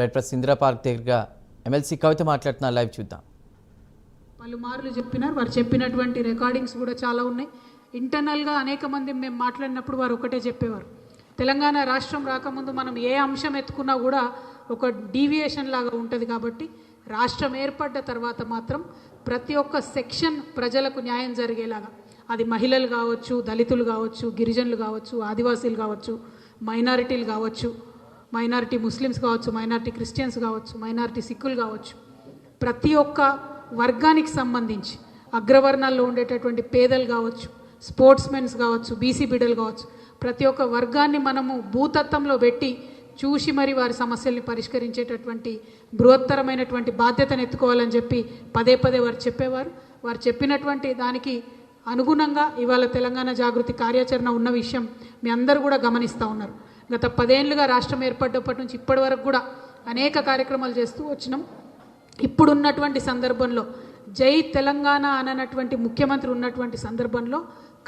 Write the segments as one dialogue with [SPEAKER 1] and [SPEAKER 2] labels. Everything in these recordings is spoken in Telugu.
[SPEAKER 1] రైట్ ప్లస్ ఇందిరా పార్క్ దగ్గరగా ఎమ్మెల్సీ కవిత మాట్లాడుతున్న లైవ్ చూద్దాం.
[SPEAKER 2] పలుమార్లు చెప్పినారు. వారు చెప్పినటువంటి రికార్డింగ్స్ కూడా చాలా ఉన్నాయి. ఇంటర్నల్గా అనేక మంది మేము మాట్లాడినప్పుడు వారు ఒకటే చెప్పేవారు. తెలంగాణ రాష్ట్రం రాకముందు మనం ఏ అంశం ఎత్తుకున్నా కూడా ఒక డీవియేషన్ లాగా ఉంటుంది కాబట్టి రాష్ట్రం ఏర్పడ్డ తర్వాత మాత్రం ప్రతి ఒక్క సెక్షన్ ప్రజలకు న్యాయం జరిగేలాగా. అది మహిళలు కావచ్చు దళితులు కావచ్చు గిరిజనులు కావచ్చు ఆదివాసీలు కావచ్చు మైనారిటీలు కావచ్చు మైనారిటీ ముస్లిమ్స్ కావచ్చు మైనారిటీ క్రిస్టియన్స్ కావచ్చు మైనారిటీ సిక్కులు కావచ్చు ప్రతి ఒక్క వర్గానికి సంబంధించి అగ్రవర్ణాల్లో ఉండేటటువంటి పేదలు కావచ్చు స్పోర్ట్స్ మెన్స్ కావచ్చు బీసీ బిడ్డలు కావచ్చు ప్రతి ఒక్క వర్గాన్ని మనము భూతత్వంలో పెట్టి చూసి మరి వారి సమస్యల్ని పరిష్కరించేటటువంటి బృహత్తరమైనటువంటి బాధ్యతను ఎత్తుకోవాలని చెప్పి పదే పదే వారు చెప్పేవారు. వారు చెప్పినటువంటి దానికి అనుగుణంగా ఇవాళ తెలంగాణ జాగృతి కార్యాచరణ ఉన్న విషయం మీ అందరూ కూడా గమనిస్తూ ఉన్నారు. గత పదేళ్ళుగా రాష్ట్రం ఏర్పడ్డప్పటి నుంచి ఇప్పటి వరకు కూడా అనేక కార్యక్రమాలు చేస్తూ వచ్చినాం. ఇప్పుడున్నటువంటి సందర్భంలో జై తెలంగాణ అననటువంటి ముఖ్యమంత్రి ఉన్నటువంటి సందర్భంలో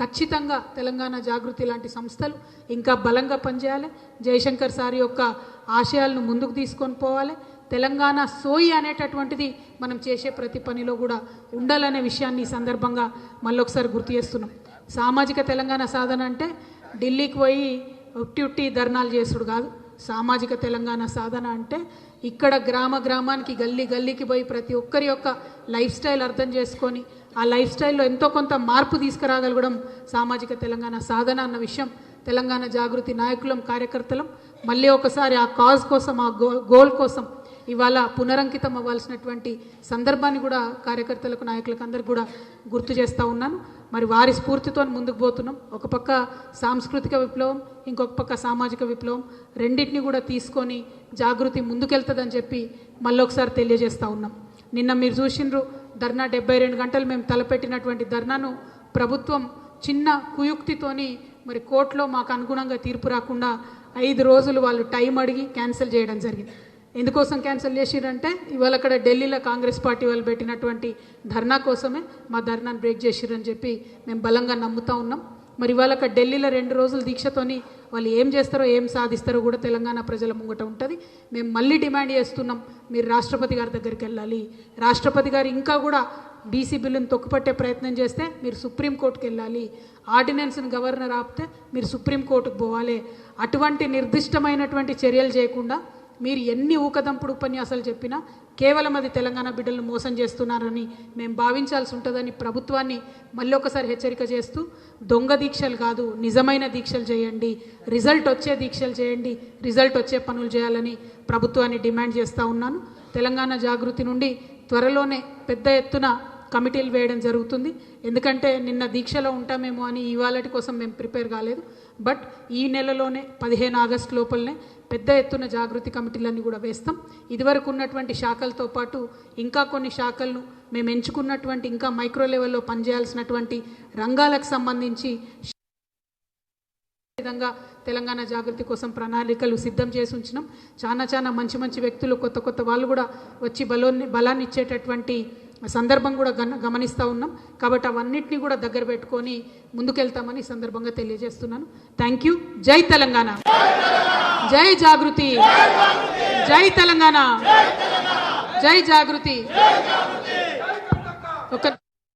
[SPEAKER 2] ఖచ్చితంగా తెలంగాణ జాగృతి లాంటి సంస్థలు ఇంకా బలంగా పనిచేయాలి. జయశంకర్ సార్ యొక్క ఆశయాలను ముందుకు తీసుకొని పోవాలి. తెలంగాణ సోయి అనేటటువంటిది మనం చేసే ప్రతి పనిలో కూడా ఉండాలనే విషయాన్ని ఈ సందర్భంగా మళ్ళొకసారి గుర్తు చేస్తున్నాం. సామాజిక తెలంగాణ సాధన అంటే ఢిల్లీకి పోయి ఉట్టి ఉట్టి ధర్నాలు చేసుడు కాదు. సామాజిక తెలంగాణ సాధన అంటే ఇక్కడ గ్రామ గ్రామానికి గల్లీ గల్లీకి పోయి ప్రతి ఒక్కరి యొక్క లైఫ్ స్టైల్ అర్థం చేసుకొని ఆ లైఫ్ స్టైల్లో ఎంతో కొంత మార్పు తీసుకురాగలగడం సామాజిక తెలంగాణ సాధన అన్న విషయం. తెలంగాణ జాగృతి నాయకులం కార్యకర్తలం. మళ్ళీ ఒకసారి ఆ కాజ్ కోసం ఆ గో గోల్ కోసం ఇవాళ పునరంకితం అవ్వాల్సినటువంటి సందర్భాన్ని కూడా కార్యకర్తలకు నాయకులకు అందరికి కూడా గుర్తు చేస్తూ ఉన్నాను. మరి వారి స్ఫూర్తితో ముందుకు పోతున్నాం. ఒక పక్క సాంస్కృతిక విప్లవం ఇంకొక పక్క సామాజిక విప్లవం. రెండింటిని కూడా తీసుకొని జాగృతి ముందుకెళ్తుందని చెప్పి మళ్ళొకసారి తెలియజేస్తూ ఉన్నాం. నిన్న మీరు చూసిండ్రు ధర్నా డెబ్బై రెండు గంటలు మేము తలపెట్టినటువంటి ధర్నాను ప్రభుత్వం చిన్న కుయుక్తితోని మరి కోర్టులో మాకు అనుగుణంగా తీర్పు రాకుండా ఐదు రోజులు వాళ్ళు టైం అడిగి క్యాన్సిల్ చేయడం జరిగింది. ఎందుకోసం క్యాన్సిల్ చేసిరంటే ఇవాళ అక్కడ ఢిల్లీలో కాంగ్రెస్ పార్టీ వాళ్ళు పెట్టినటువంటి ధర్నా కోసమే మా ధర్నాను బ్రేక్ చేసిరని చెప్పి మేము బలంగా నమ్ముతా ఉన్నాం. మరి ఇవాళ అక్కడ ఢిల్లీలో రెండు రోజులు దీక్షతోని వాళ్ళు ఏం చేస్తారో ఏం సాధిస్తారో కూడా తెలంగాణ ప్రజల ముంగట ఉంటుంది. మేము మళ్ళీ డిమాండ్ చేస్తున్నాం మీరు రాష్ట్రపతి గారి దగ్గరికి వెళ్ళాలి. రాష్ట్రపతి గారు ఇంకా కూడా బీసీ బిల్లును తొక్కుపట్టే ప్రయత్నం చేస్తే మీరు సుప్రీంకోర్టుకి వెళ్ళాలి. ఆర్డినెన్స్ని గవర్నర్ ఆపితే మీరు సుప్రీంకోర్టుకు పోవాలి. అటువంటి నిర్దిష్టమైనటువంటి చర్యలు చేయకుండా మీరు ఎన్ని ఊకదంపుడు ఉపన్యాసాలు చెప్పినా కేవలం అది తెలంగాణ బిడ్డలను మోసం చేస్తున్నారని మేము భావించాల్సి ఉంటుందని ప్రభుత్వాన్ని మళ్ళీ ఒకసారి హెచ్చరిక చేస్తూ దొంగ దీక్షలు కాదు నిజమైన దీక్షలు చేయండి రిజల్ట్ వచ్చే దీక్షలు చేయండి రిజల్ట్ వచ్చే పనులు చేయాలని ప్రభుత్వాన్ని డిమాండ్ చేస్తూ ఉన్నాను. తెలంగాణ జాగృతి నుండి త్వరలోనే పెద్ద ఎత్తున కమిటీలు వేయడం జరుగుతుంది. ఎందుకంటే నిన్న దీక్షలో ఉంటామేమో అని ఇవాళటి కోసం మేము ప్రిపేర్ కాలేదు. బట్ ఈ నెలలోనే పదిహేను ఆగస్టు లోపలనే పెద్ద ఎత్తున జాగృతి కమిటీలన్నీ కూడా వేస్తాం. ఇదివరకు ఉన్నటువంటి శాఖలతో పాటు ఇంకా కొన్ని శాఖలను మేము ఎంచుకున్నటువంటి ఇంకా మైక్రో లెవెల్లో పనిచేయాల్సినటువంటి రంగాలకు సంబంధించి విధంగా తెలంగాణ జాగృతి కోసం ప్రణాళికలు సిద్ధం చేసి ఉంచినాం. చాలా చాలా మంచి మంచి వ్యక్తులు కొత్త కొత్త వాళ్ళు కూడా వచ్చి బలో బలాన్ని ఇచ్చేటటువంటి సందర్భం కూడా గమనిస్తూ ఉన్నాం. కాబట్టి అవన్నిటిని కూడా దగ్గర పెట్టుకొని ముందుకెళ్తామని ఈ సందర్భంగా తెలియజేస్తున్నాను. థ్యాంక్ యూ జై తెలంగాణ. జై జాగృతి. జై తెలంగాణ. జై జాగృతి. ఒక